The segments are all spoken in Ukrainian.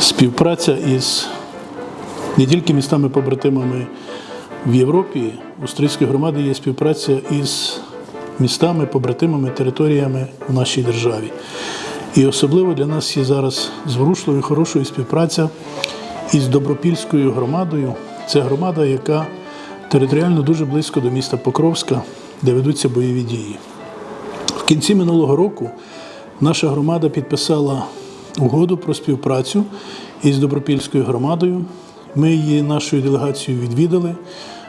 Співпраця із не тільки містами-побратимами в Європі, у Стрийській громаді є співпраця із містами, побратимами, територіями в нашій державі. І особливо для нас є зараз зворушливою хорошою співпраця із Добропільською громадою. Це громада, яка територіально дуже близько до міста Покровська, де ведуться бойові дії. В кінці минулого року наша громада підписала угоду про співпрацю із Добропільською громадою. Ми її нашою делегацією відвідали,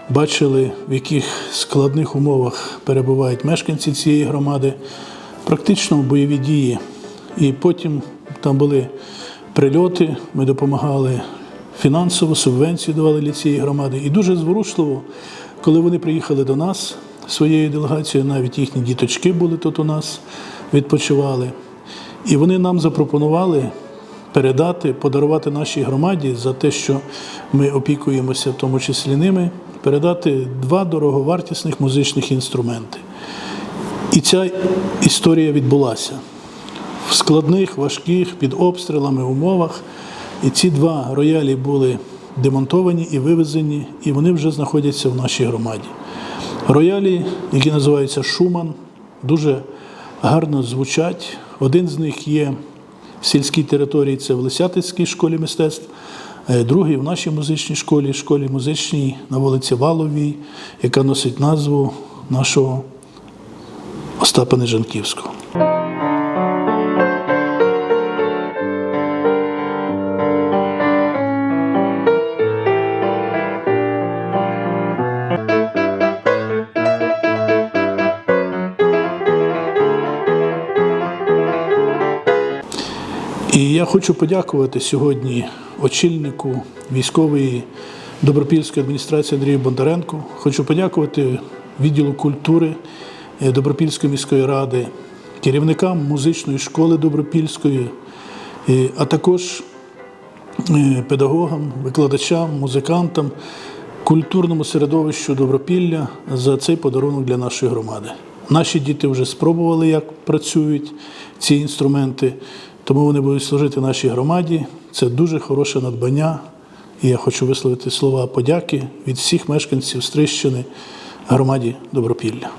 бачили, в яких складних умовах перебувають мешканці цієї громади, практично в бойові дії. І потім там були прильоти, ми допомагали фінансово, субвенцію давали для цієї громади. І дуже зворушливо, коли вони приїхали до нас своєю делегацією, навіть їхні діточки були тут у нас, відпочивали. І вони нам запропонували передати, подарувати нашій громаді за те, що ми опікуємося, в тому числі ними, передати два дороговартісних музичних інструменти. І ця історія відбулася в складних, важких, під обстрілами умовах. І ці два роялі були демонтовані і вивезені, і вони вже знаходяться в нашій громаді. Роялі, які називаються Шуман, дуже гарно звучать. Один з них є в сільській території, це в Лисятицькій школі мистецтв, е, другий в нашій музичній школі, школі музичній на вулиці Валовій, яка носить назву нашого Остапа Нежанківського. І я хочу подякувати сьогодні очільнику військової Добропільської адміністрації Андрію Бондаренку. Хочу подякувати відділу культури е, Добропільської міської ради, керівникам музичної школи Добропільської, е, а також е, педагогам, викладачам, музикантам, культурному середовищу Добропілля за цей подарунок для нашої громади. Наші діти вже спробували, як працюють ці інструменти, тому вони будуть служити нашій громаді. Це дуже хороше надбання. І я хочу висловити слова подяки від всіх мешканців Стрищини громаді Добропілля.